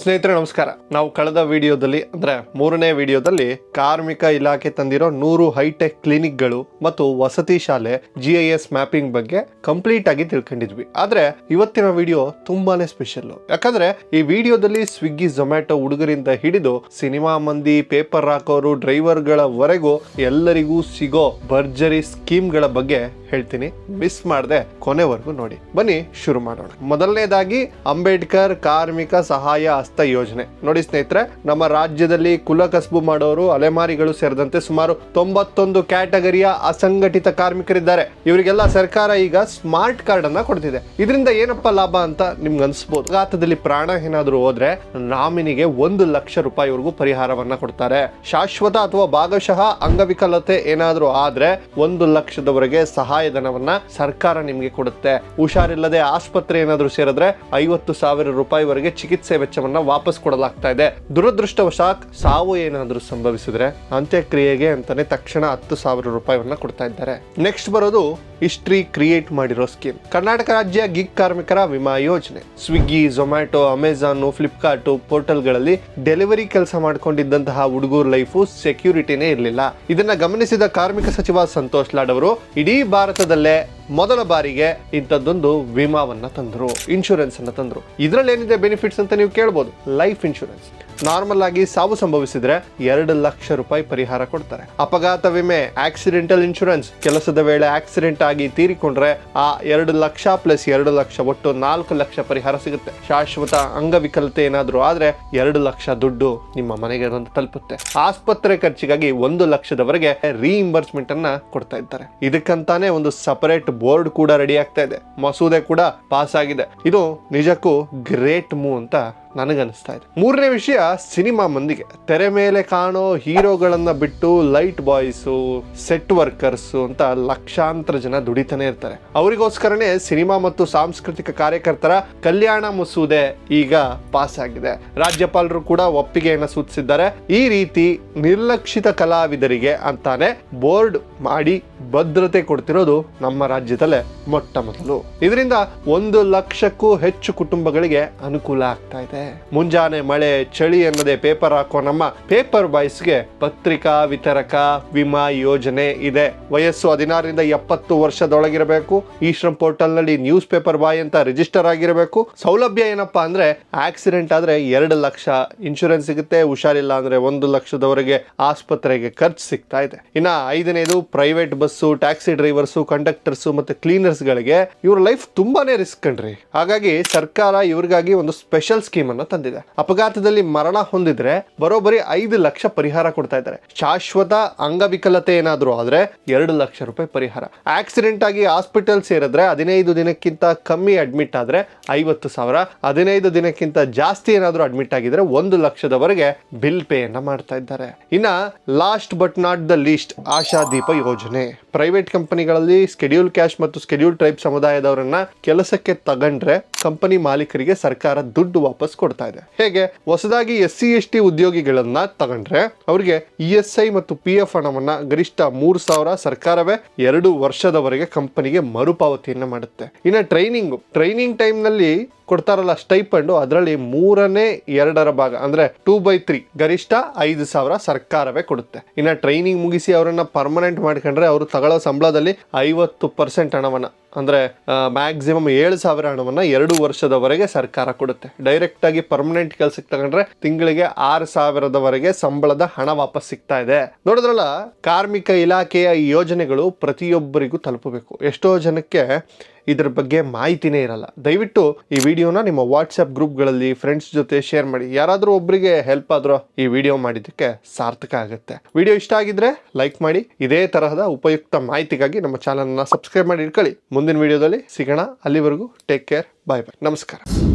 ಸ್ನೇಹಿತರೆ, ನಮಸ್ಕಾರ. ನಾವು ಕಳೆದ ವಿಡಿಯೋದಲ್ಲಿ, ಅಂದ್ರೆ ಮೂರನೇ ವಿಡಿಯೋದಲ್ಲಿ ಕಾರ್ಮಿಕ ಇಲಾಖೆ ತಂದಿರೋ ನೂರು ಹೈಟೆಕ್ ಕ್ಲಿನಿಕ್ಗಳು ಮತ್ತು ವಸತಿ ಶಾಲೆ ಜಿ ಐ ಎಸ್ ಮ್ಯಾಪಿಂಗ್ ಬಗ್ಗೆ ಕಂಪ್ಲೀಟ್ ಆಗಿ ತಿಳ್ಕೊಂಡಿದ್ವಿ. ಆದ್ರೆ ಇವತ್ತಿನ ವಿಡಿಯೋ ತುಂಬಾನೇ ಸ್ಪೆಷಲ್ ಯಾಕಂದ್ರೆ ಈ ವಿಡಿಯೋದಲ್ಲಿ ಸ್ವಿಗ್ಗಿ ಝೊಮ್ಯಾಟೊ ಹುಡುಗರಿಂದ ಹಿಡಿದು ಸಿನಿಮಾ ಮಂದಿ ಪೇಪರ್ ಹಾಕೋರು ಡ್ರೈವರ್ಗಳವರೆಗೂ ಎಲ್ಲರಿಗೂ ಸಿಗೋ ಭರ್ಜರಿ ಸ್ಕೀಮ್ಗಳ ಬಗ್ಗೆ ಹೇಳ್ತೀನಿ. ಮಿಸ್ ಮಾಡದೆ ಕೊನೆವರೆಗೂ ನೋಡಿ. ಬನ್ನಿ, ಶುರು ಮಾಡೋಣ. ಮೊದಲನೇದಾಗಿ, ಅಂಬೇಡ್ಕರ್ ಕಾರ್ಮಿಕ ಸಹಾಯ ಹಸ್ತ ಯೋಜನೆ. ನೋಡಿ ಸ್ನೇಹಿತರೆ, ನಮ್ಮ ರಾಜ್ಯದಲ್ಲಿ ಕುಲ ಕಸಬು ಮಾಡೋರು, ಅಲೆಮಾರಿಗಳು ಸೇರಿದಂತೆ ಸುಮಾರು ತೊಂಬತ್ತೊಂದು ಕ್ಯಾಟಗರಿಯ ಅಸಂಘಟಿತ ಕಾರ್ಮಿಕರಿದ್ದಾರೆ. ಇವರಿಗೆಲ್ಲ ಸರ್ಕಾರ ಈಗ ಸ್ಮಾರ್ಟ್ ಕಾರ್ಡ್ ಅನ್ನ ಕೊಡ್ತಿದೆ. ಇದರಿಂದ ಏನಪ್ಪ ಲಾಭ ಅಂತ ನಿಮ್ಗೆ ಅನ್ಸ್ಬೋದು? ಅಪಘಾತದಲ್ಲಿ ಪ್ರಾಣ ಏನಾದರೂ ಹೋದ್ರೆ ನಾಮಿನಿಗೆ ಒಂದು ಲಕ್ಷ ರೂಪಾಯಿವರೆಗೂ ಪರಿಹಾರವನ್ನ ಕೊಡ್ತಾರೆ. ಶಾಶ್ವತ ಅಥವಾ ಭಾಗಶಃ ಅಂಗವಿಕಲತೆ ಏನಾದರೂ ಆದ್ರೆ ಒಂದು ಲಕ್ಷದವರೆಗೆ ಸಹಾಯಧನವನ್ನ ಸರ್ಕಾರ ನಿಮ್ಗೆ ಕೊಡುತ್ತೆ. ಹುಷಾರಿಲ್ಲದೆ ಆಸ್ಪತ್ರೆ ಏನಾದರೂ ಸೇರಿದ್ರೆ ಐವತ್ತು ಸಾವಿರ ರೂಪಾಯಿವರೆಗೆ ಚಿಕಿತ್ಸೆ ವೆಚ್ಚವನ್ನ ವಾಪಸ್ ಕೊಡಲಾಗ್ತಾ ಇದೆ. ದುರದೃಷ್ಟವಶಾತ್ ಸಾವು ಏನಾದರೂ ಸಂಭವಿಸಿದ್ರೆ ಅಂತ್ಯಕ್ರಿಯೆಗೆ ಅಂತಾನೆ ತಕ್ಷಣ ಹತ್ತು ಸಾವಿರ ರೂಪಾಯಿವನ್ನ ಕೊಡ್ತಾ ಇದ್ದಾರೆ. ನೆಕ್ಸ್ಟ್ ಬರೋದು ಹಿಸ್ಟ್ರಿ ಕ್ರಿಯೇಟ್ ಮಾಡಿರೋ ಸ್ಕೀಮ್ ಕರ್ನಾಟಕ ರಾಜ್ಯ ಗಿಗ್ ಕಾರ್ಮಿಕರ ವಿಮಾ ಯೋಜನೆ. ಸ್ವಿಗ್ಗಿ ಝೊಮ್ಯಾಟೊ ಅಮೆಝಾನ್ ಫ್ಲಿಪ್ಕಾರ್ಟ್ ಪೋರ್ಟಲ್ಗಳಲ್ಲಿ ಡೆಲಿವರಿ ಕೆಲಸ ಮಾಡ್ಕೊಂಡಿದ್ದಂತಹ ಹುಡುಗರ ಲೈಫು ಸೆಕ್ಯೂರಿಟಿನೇ ಇರಲಿಲ್ಲ. ಇದನ್ನ ಗಮನಿಸಿದ ಕಾರ್ಮಿಕ ಸಚಿವ ಸಂತೋಷ್ ಲಾಡ್ ಅವರು, ಇಡೀ ಭಾರತದಲ್ಲೇ ಮೊದಲ ಬಾರಿಗೆ ಇಂಥದ್ದೊಂದು ವಿಮಾವನ್ನ ತಂದ್ರು ಇನ್ಶೂರೆನ್ಸ್ ಅನ್ನ ತಂದ್ರು. ಇದರಲ್ಲಿ ಏನಿದೆ ಬೆನಿಫಿಟ್ಸ್ ಅಂತ ನೀವು ಕೇಳ್ಬೋದು? ಲೈಫ್ ಇನ್ಶೂರೆನ್ಸ್ ನಾರ್ಮಲ್ ಆಗಿ ಸಾವು ಸಂಭವಿಸಿದ್ರೆ ಎರಡು ಲಕ್ಷ ರೂಪಾಯಿ ಪರಿಹಾರ ಕೊಡ್ತಾರೆ. ಅಪಘಾತ ವಿಮೆ, ಆಕ್ಸಿಡೆಂಟಲ್ ಇನ್ಶೂರೆನ್ಸ್, ಕೆಲಸದ ವೇಳೆ ಆಕ್ಸಿಡೆಂಟ್ ಆಗಿ ತೀರಿಕೊಂಡ್ರೆ ಆ ಎರಡು ಲಕ್ಷ ಪ್ಲಸ್ ಎರಡು ಲಕ್ಷ ಒಟ್ಟು ನಾಲ್ಕು ಲಕ್ಷ ಪರಿಹಾರ ಸಿಗುತ್ತೆ. ಶಾಶ್ವತ ಅಂಗವಿಕಲತೆ ಏನಾದರೂ ಆದ್ರೆ ಎರಡು ಲಕ್ಷ ದುಡ್ಡು ನಿಮ್ಮ ಮನೆಗೆ ಬಂದು ತಲುಪುತ್ತೆ. ಆಸ್ಪತ್ರೆ ಖರ್ಚಿಗಾಗಿ ಒಂದು ಲಕ್ಷದವರೆಗೆ ರೀಇಂಬರ್ಸ್ಮೆಂಟ್ ಅನ್ನ ಕೊಡ್ತಾ ಇದ್ದಾರೆ. ಇದಕ್ಕಂತಾನೆ ಒಂದು ಸಪರೇಟ್ ಬೋರ್ಡ್ ಕೂಡ ರೆಡಿ ಆಗ್ತಾ ಇದೆ. ಮಸೂದೆ ಕೂಡ ಪಾಸ್ ಆಗಿದೆ. ಇದು ನಿಜಕ್ಕೂ ಗ್ರೇಟ್ ಮೂ ಅಂತ ನನಗನ್ನಿಸ್ತಾ ಇದೆ. ಮೂರನೇ ವಿಷಯ, ಸಿನಿಮಾ ಮಂದಿಗೆ. ತೆರೆ ಮೇಲೆ ಕಾಣೋ ಹೀರೋಗಳನ್ನು ಬಿಟ್ಟು ಲೈಟ್ ಬಾಯ್ಸು, ಸೆಟ್ ವರ್ಕರ್ಸು ಅಂತ ಲಕ್ಷಾಂತರ ಜನ ದುಡಿತಾನೆ ಇರ್ತಾರೆ. ಅವರಿಗೋಸ್ಕರನೇ ಸಿನಿಮಾ ಮತ್ತು ಸಾಂಸ್ಕೃತಿಕ ಕಾರ್ಯಕರ್ತರ ಕಲ್ಯಾಣ ಮಸೂದೆ ಈಗ ಪಾಸ್ ಆಗಿದೆ ರಾಜ್ಯಪಾಲರು ಕೂಡ ಒಪ್ಪಿಗೆಯನ್ನು ಸೂಚಿಸಿದ್ದಾರೆ. ಈ ರೀತಿ ನಿರ್ಲಕ್ಷಿತ ಕಲಾವಿದರಿಗೆ ಅಂತಾನೆ ಬೋರ್ಡ್ ಮಾಡಿ ಭದ್ರತೆ ಕೊಡ್ತಿರೋದು ನಮ್ಮ ರಾಜ್ಯದಲ್ಲೇ ಮೊಟ್ಟ ಮೊದಲು. ಇದರಿಂದ ಒಂದು ಲಕ್ಷಕ್ಕೂ ಹೆಚ್ಚು ಕುಟುಂಬಗಳಿಗೆ ಅನುಕೂಲ ಆಗ್ತಾ ಇದೆ. ಮುಂಜಾನೆ ಮಳೆ, ಚಳಿ ಅನ್ನದೆ ಪೇಪರ್ ಹಾಕೋ ನಮ್ಮ ಪೇಪರ್ ಬಾಯ್ಸ್ಗೆ ಪತ್ರಿಕಾ ವಿತರಕ ವಿಮಾ ಯೋಜನೆ ಇದೆ. ವಯಸ್ಸು ಹದಿನಾರರಿಂದ ಎಪ್ಪತ್ತು ವರ್ಷದೊಳಗಿರಬೇಕು. ಈ ಶ್ರಮ್ ಪೋರ್ಟಲ್ನಲ್ಲಿ ನ್ಯೂಸ್ ಪೇಪರ್ ಬಾಯ್ ಅಂತ ರಿಜಿಸ್ಟರ್ ಆಗಿರಬೇಕು. ಸೌಲಭ್ಯ ಏನಪ್ಪಾ ಅಂದ್ರೆ ಆಕ್ಸಿಡೆಂಟ್ ಆದ್ರೆ ಎರಡು ಲಕ್ಷ ಇನ್ಶೂರೆನ್ಸ್ ಸಿಗುತ್ತೆ. ಹುಷಾರಿಲ್ಲ ಅಂದ್ರೆ ಒಂದು ಲಕ್ಷದವರೆಗೆ ಆಸ್ಪತ್ರೆಗೆ ಖರ್ಚು ಸಿಗ್ತಾ ಇದೆ. ಇನ್ನ ಐದನೇದು private bus, taxi drivers, conductors ಮತ್ತೆ ಕ್ಲೀನರ್ಸ್ ಗಳಿಗೆ ಇವ್ರ ಲೈಫ್ ತುಂಬಾನೇ ರಿಸ್ಕ್ ಕಣ್ರಿ. ಹಾಗಾಗಿ ಸರ್ಕಾರ ಇವ್ರಿಗಾಗಿ ಒಂದು ಸ್ಪೆಷಲ್ ಸ್ಕೀಮ್ ಅನ್ನ ತಂದಿದೆ. ಅಪಘಾತದಲ್ಲಿ ಮರಣ ಹೊಂದಿದ್ರೆ ಬರೋಬ್ಬರಿ ಐದು ಲಕ್ಷ ಪರಿಹಾರ ಕೊಡ್ತಾ ಇದ್ದಾರೆ. ಶಾಶ್ವತ ಅಂಗವಿಕಲತೆ ಏನಾದರೂ ಆದರೆ ಎರಡು ಲಕ್ಷ ರೂಪಾಯಿ ಪರಿಹಾರ. ಆಕ್ಸಿಡೆಂಟ್ ಆಗಿ ಹಾಸ್ಪಿಟಲ್ ಸೇರಿದ್ರೆ ಹದಿನೈದು ದಿನಕ್ಕಿಂತ ಕಮ್ಮಿ ಅಡ್ಮಿಟ್ ಆದ್ರೆ ಐವತ್ತು ಸಾವಿರ. ಹದಿನೈದು ದಿನಕ್ಕಿಂತ ಜಾಸ್ತಿ ಏನಾದರೂ ಅಡ್ಮಿಟ್ ಆಗಿದ್ರೆ ಒಂದು ಲಕ್ಷದವರೆಗೆ ಬಿಲ್ ಪೇ ಅನ್ನ ಮಾಡ್ತಾ ಇದ್ದಾರೆ. ಇನ್ನ last but not the least Ashadeepa ಯೋಜನೆ. ಪ್ರೈವೇಟ್ ಕಂಪನಿಗಳಲ್ಲಿ ಸ್ಕೆಡ್ಯೂಲ್ ಕ್ಯಾಶ್ ಮತ್ತು ಸ್ಕೆಡ್ಯೂಲ್ ಟ್ರೈಬ್ ಸಮುದಾಯದವರನ್ನ ಕೆಲಸಕ್ಕೆ ತಗೊಂಡ್ರೆ ಕಂಪನಿ ಮಾಲೀಕರಿಗೆ ಸರ್ಕಾರ ದುಡ್ಡು ವಾಪಸ್ ಕೊಡ್ತಾ ಇದೆ. ಹೇಗೆ? ಹೊಸದಾಗಿ ಎಸ್ ಸಿ ಎಸ್ ಟಿ ಉದ್ಯೋಗಿಗಳನ್ನ ತಗೊಂಡ್ರೆ ಅವರಿಗೆ ಇ ಎಸ್ ಐ ಮತ್ತು ಪಿ ಎಫ್ ಹಣವನ್ನ ಗರಿಷ್ಠ ಮೂರು ಸಾವಿರ ಸರ್ಕಾರವೇ ಎರಡು ವರ್ಷದವರೆಗೆ ಕಂಪನಿಗೆ ಮರುಪಾವತಿಯನ್ನ ಮಾಡುತ್ತೆ. ಇನ್ನು ಟ್ರೈನಿಂಗ್ ಟ್ರೈನಿಂಗ್ ಟೈಮ್ನಲ್ಲಿ ಕೊಡ್ತಾರಲ್ಲ ಸ್ಟೈಪಂಡು ಅದರಲ್ಲಿ ಮೂರನೇ ಎರಡರ ಭಾಗ, ಅಂದ್ರೆ ಟೂ ಬೈ ತ್ರೀ ಗರಿಷ್ಠ ಐದು ಸಾವಿರ ಸರ್ಕಾರವೇ ಕೊಡುತ್ತೆ. ಇನ್ನು ಟ್ರೈನಿಂಗ್ ಮುಗಿಸಿ ಅವರನ್ನು ಪರ್ಮನೆಂಟ್ ಮಾಡ್ಕೊಂಡ್ರೆ ಅವರು ತಗೊಳ್ಳೋ ಸಂಬಳದಲ್ಲಿ ಐವತ್ತು ಪರ್ಸೆಂಟ್ ಹಣವನ್ನ, ಅಂದ್ರೆ ಮ್ಯಾಕ್ಸಿಮಮ್ ಏಳು ಸಾವಿರ ಹಣವನ್ನ ಎರಡು ವರ್ಷದವರೆಗೆ ಸರ್ಕಾರ ಕೊಡುತ್ತೆ. ಡೈರೆಕ್ಟ್ ಆಗಿ ಪರ್ಮನೆಂಟ್ ಕೆಲಸಕ್ಕೆ ತಗೊಂಡ್ರೆ ತಿಂಗಳಿಗೆ ಆರು ಸಾವಿರದವರೆಗೆ ಸಂಬಳದ ಹಣ ವಾಪಸ್ ಸಿಗ್ತಾ ಇದೆ. ನೋಡಿದ್ರಲ್ಲ, ಕಾರ್ಮಿಕ ಇಲಾಖೆಯ ಯೋಜನೆಗಳು ಪ್ರತಿಯೊಬ್ಬರಿಗೂ ತಲುಪಬೇಕು. ಎಷ್ಟೋ ಜನಕ್ಕೆ ಇದ್ರ ಬಗ್ಗೆ ಮಾಹಿತಿನೇ ಇರಲ್ಲ. ದಯವಿಟ್ಟು ಈ ವಿಡಿಯೋನ ನಿಮ್ಮ ವಾಟ್ಸಪ್ ಗ್ರೂಪ್ಗಳಲ್ಲಿ ಫ್ರೆಂಡ್ಸ್ ಜೊತೆ ಶೇರ್ ಮಾಡಿ. ಯಾರಾದರೂ ಒಬ್ಬರಿಗೆ ಹೆಲ್ಪ್ ಆದ್ರೂ ಈ ವಿಡಿಯೋ ಮಾಡಿದ್ದಕ್ಕೆ ಸಾರ್ಥಕ ಆಗುತ್ತೆ. ವಿಡಿಯೋ ಇಷ್ಟ ಆಗಿದ್ರೆ ಲೈಕ್ ಮಾಡಿ. ಇದೇ ತರಹದ ಉಪಯುಕ್ತ ಮಾಹಿತಿಗಾಗಿ ನಮ್ಮ ಚಾನಲ್ನ ಸಬ್ಸ್ಕ್ರೈಬ್ ಮಾಡಿ ಇಟ್ಕೊಳ್ಳಿ. ಮುಂದಿನ ವಿಡಿಯೋದಲ್ಲಿ ಸಿಗೋಣ. ಅಲ್ಲಿವರೆಗೂ ಟೇಕ್ ಕೇರ್ ಬಾಯ್ ಬಾಯ್ ನಮಸ್ಕಾರ.